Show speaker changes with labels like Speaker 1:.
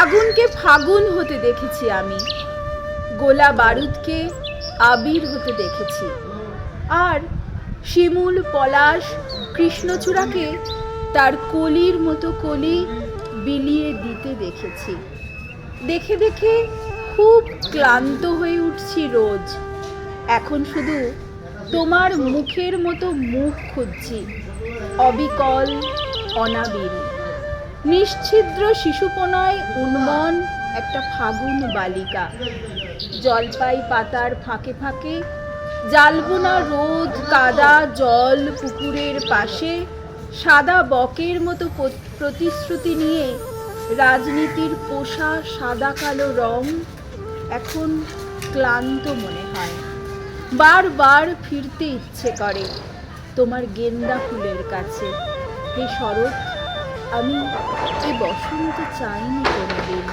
Speaker 1: আগুনকে ফাগুন হতে দেখেছি আমি। গোলা বারুদকে আবির হতে দেখেছি। আর শিমুল, পলাশ, কৃষ্ণচূড়াকে তার কলির মতো কলি বিলিয়ে দিতে দেখেছি। দেখে দেখে খুব ক্লান্ত হয়ে উঠছি রোজ। এখন শুধু তোমার মুখের মতো মুখ খুঁজছি। অবিকল, অনাবিল। নিশ্ছিদ্র শিশুপনায় উন্মন একটা ফাগুন বালিকা। জলপাই পাতার ফাঁকে ফাঁকে, জালবোনা রোদ কাদা জল পুকুরের পাশে, সাদা বকের মতো প্রতিশ্রুতি নিয়ে রাজনীতির পোষা সাদা কালো রং এখন ক্লান্ত মনে হয়। বারবার ফিরতে ইচ্ছে করে তোমার গেন্দা ফুলের কাছে। হে শরৎ আমি এ বসন্ত চাইনি কোনোদিন।